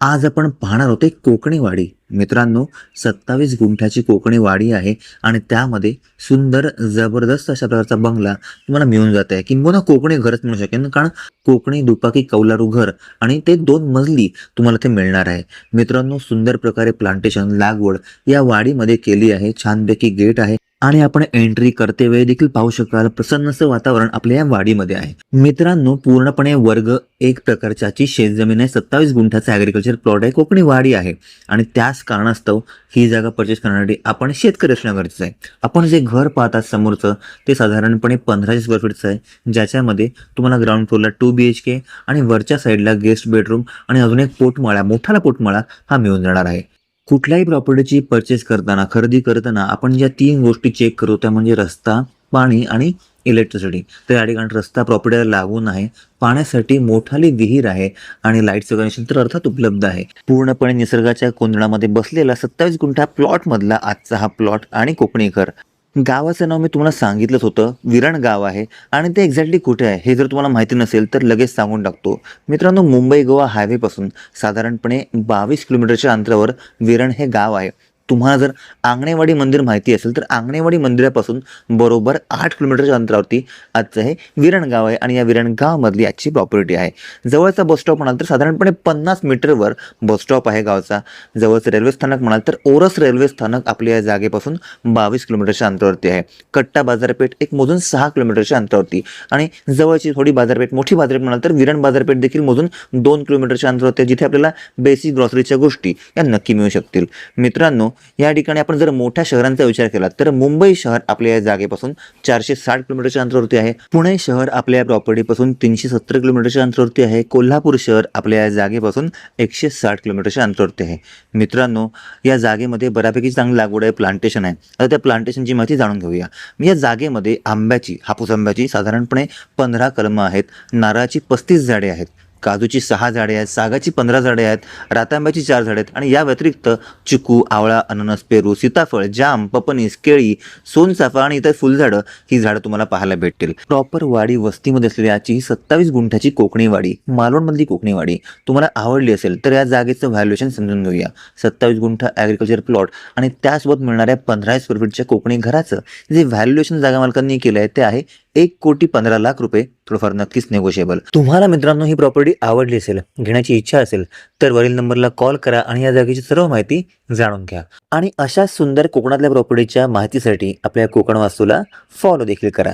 आज आपण पाहणार होते कोकणी वाडी. मित्रांनो सत्तावीस गुंठ्याची कोकणी वाडी आहे आणि त्यामध्ये सुंदर जबरदस्त अशा प्रकारचा बंगला तुम्हाला मिळून जात आहे. किंबहुना कोकणी घरच मिळू शकेल कारण कोकणी दुपाकी कौलारू घर आणि ते दोन मजली तुम्हाला ते मिळणार आहे. मित्रांनो सुंदर प्रकारे प्लांटेशन लागवड या वाडीमध्ये केली आहे. छानपैकी गेट आहे. आणि आपण एंट्री करते वेळी देखील पाहू शकाल प्रसन्नचं वातावरण आपल्या या वाडीमध्ये आहे. मित्रांनो पूर्णपणे वर्ग एक प्रकारच्याची शेतजमीन आहे. सत्तावीस गुंठाचा ॲग्रिकल्चर प्लॉट आहे. कोकणी वाडी आहे. आणि त्याच कारणास्तव ही जागा परचेस करण्यासाठी आपण शेतकरी असणं गरजेचं आहे. आपण जे घर पाहतात समोरचं ते साधारणपणे पंधराशे स्क्वेअर फीटचं आहे. ज्याच्यामध्ये तुम्हाला ग्राउंड फ्लोअरला टू बी एच के आणि वरच्या साईडला गेस्ट बेडरूम आणि अजून एक पोटमाळा मोठाला पोटमाळा हा मिळून जाणार आहे. कुठल्याही प्रॉपर्टीची परचेस करताना खरेदी करताना आपण ज्या तीन गोष्टी चेक करू त्या म्हणजे रस्ता पाणी आणि इलेक्ट्रिसिटी तर या ठिकाणी रस्ता प्रॉपर्टीला लागून आहे. पाण्यासाठी मोठाली विहीर आहे आणि लाईटचं कनेक्शन तर अर्थात उपलब्ध आहे. पूर्णपणे निसर्गाच्या कोंदणामध्ये बसलेला सत्तावीस गुंठा प्लॉट मधला आजचा हा प्लॉट आणि कोकणी घर गावाचं नाव मी तुम्हाला सांगितलंच होतं. विरण गाव आहे. आणि ते एक्झॅक्टली कुठे आहे? हे जर तुम्हाला माहिती नसेल तर लगेच सांगून टाकतो. मित्रांनो मुंबई गोवा हायवेपासून साधारणपणे बावीस किलोमीटरच्या अंतरावर विरण हे गाव आहे. तुम्हाला जर आंगणेवाडी मंदिर माहिती असेल तर आंगणेवाडी मंदिरापासून बरोबर आठ किलोमीटरच्या अंतरावरती आजचं हे विरणगाव आहे आणि या विरणगावमधली आजची प्रॉपर्टी आहे. जवळचा बस स्टॉप म्हणाल तर साधारणपणे पन्नास मीटरवर बस स्टॉप आहे गावचा. जवळचं रेल्वे स्थानक म्हणाल तर ओरस रेल्वे स्थानक आपल्या या जागेपासून बावीस किलोमीटरच्या अंतरावरती आहे. कट्टा बाजारपेठ एक मोजून सहा किलोमीटरच्या अंतरावरती. आणि जवळची थोडी बाजारपेठ मोठी बाजारपेठ म्हणाल तर विरण बाजारपेठ देखील मोजून दोन किलोमीटरच्या अंतरावरती आहे, जिथे आपल्याला बेसिक ग्रॉसरीच्या गोष्टी या नक्की मिळू शकतील. मित्रांनो या ठिकाणी आपण जर मोठ्या शहरांचा विचार केला तर मुंबई शहर आपल्या या जागेपासून चारशे साठ किलोमीटरच्या अंतरावरती आहे. पुणे शहर आपल्या प्रॉपर्टीपासून तीनशे सत्तर किलोमीटरच्या अंतरावरती आहे. कोल्हापूर शहर आपल्या या जागेपासून एकशे साठ किलोमीटरच्या अंतरावरती आहे. मित्रांनो या जागेमध्ये बऱ्यापैकी चांगली लागवड आहे प्लांटेशन आहे. आता त्या प्लांटेशनची माहिती जाणून घेऊया. या जागेमध्ये आंब्याची हापूस आंब्याची साधारणपणे पंधरा कलमं आहेत. नारळाची पस्तीस झाडे आहेत. काजूची सहा झाडे आहेत सागाची पंधरा झाडे आहेत रातांब्याची चार झाडे आहेत आणि या व्यतिरिक्त चिकू आवळा अननस पेरू सीताफळ जाम पपनीस केळी सोनचाफा आणि इतर फुलझाडं ही झाडं तुम्हाला पाहायला भेटतील. प्रॉपर वाडी वस्तीमध्ये असलेली आजची ही सत्तावीस गुंठ्याची कोकणी वाडी मालवणमधली कोकणी वाडी तुम्हाला आवडली असेल तर या जागेचं व्हॅल्युएशन समजून घेऊया. सत्तावीस गुंठा ॲग्रिकल्चर प्लॉट आणि त्यासोबत मिळणाऱ्या पंधरा स्क्वेअर फीटच्या कोकणी घराचं जे व्हॅल्युएशन जागा मालकांनी केलं आहे ते आहे एक कोटी पंधरा लाख रुपये थोडंफार नक्कीच नेगोशिएबल तुम्हाला मित्रांनो ही प्रॉपर्टी आवडली असेल घेण्याची इच्छा असेल तर वरील नंबरला कॉल करा आणि या जागेची सर्व माहिती जाणून घ्या. आणि अशा सुंदर कोकणातल्या प्रॉपर्टीच्या माहितीसाठी आपल्या कोकण वास्तूला फॉलो देखील करा.